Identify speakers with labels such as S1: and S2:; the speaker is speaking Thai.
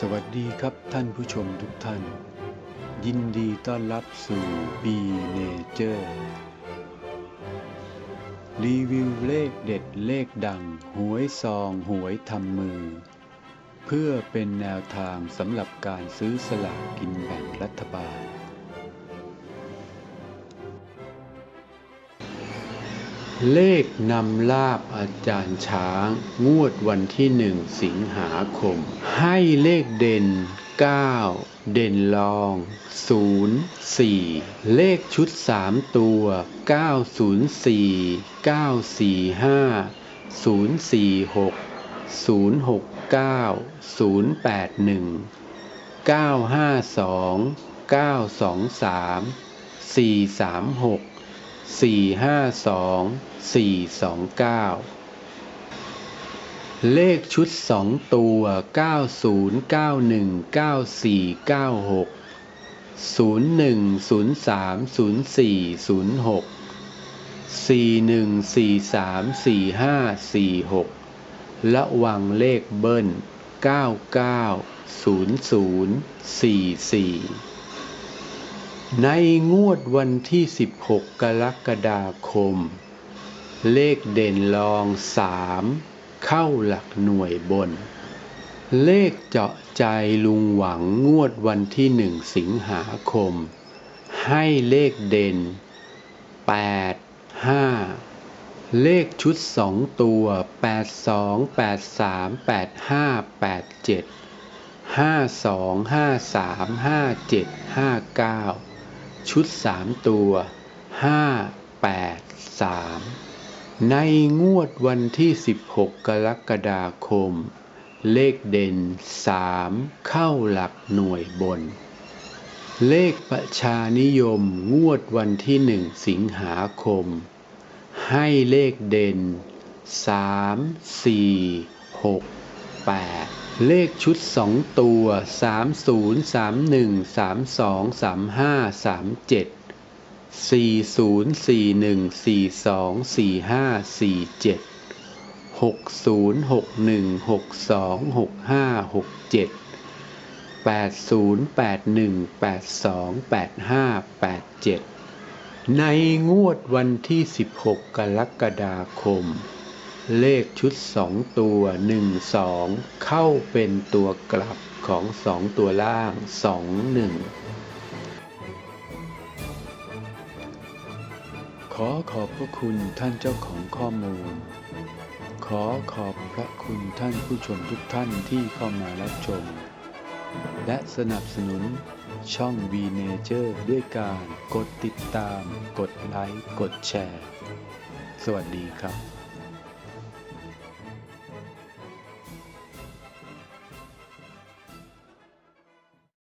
S1: สวัสดีครับท่านผู้ชมทุกท่าน ยินดีต้อนรับสู่ B Nature รีวิวเลขเด็ดเลขดัง หวยซองหวยทำมือ เพื่อเป็นแนวทางสำหรับการซื้อสลากกินแบ่งรัฐบาล เลขนำลาบอาจารย์ช้าง งวดวันที่หนึ่งสิงหาคม ให้เลขเด่น 9 เด่นรอง 0 4 เลขชุด 3 ตัว 904 945 046 069 081 952 923 436 สี่ห้าสองสี่สองเก้าเลขชุดสองตัวเก้าศูนย์เก้าหนึ่งเก้าสี่เก้าหกศูนย์หนึ่งศูนย์สามศูนย์สี่ศูนย์หกสี่หนึ่งสี่สามสี่ห้าสี่หกระวังเลขเบิ้ลเก้าเก้าศูนย์ศูนย์สี่สี่ ในงวดวันที่ 16 กรกฎาคม เลขเด่นรอง 3 เข้าหลักหน่วยบน เลขเจาะใจลุงหวังงวดวันที่ 1 สิงหาคม ให้เลขเด่น 8 5 เลขชุด 2 ตัว 82 83 85 87 52 53 57 59 ชุด3ตัว5 8 3ในงวดวันที่ 16 กรกฎาคม เลขเด่น 3 เข้าหลักหน่วยบน เลขประชานิยมงวดวันที่ 1 สิงหาคม ให้เลขเด่น 3 4 6 8 เลขชุด 2 ตัว 30 31 32 35 37 40 41 42 45 47 60 61 62 65 67 80 81 82 85 87 ในงวดวันที่ 16 กรกฎาคม เลขชุด2ตัว1 2เข้าเป็นตัวกลับของ2ตัวล่าง2 1ขอขอบพระคุณท่านเจ้าของข้อมูล ขอขอบพระคุณท่านผู้ชมทุกท่านที่เข้ามารับชม และสนับสนุนช่อง V Nature ด้วยการกดติดตาม กดไลค์ กดแชร์ สวัสดีครับ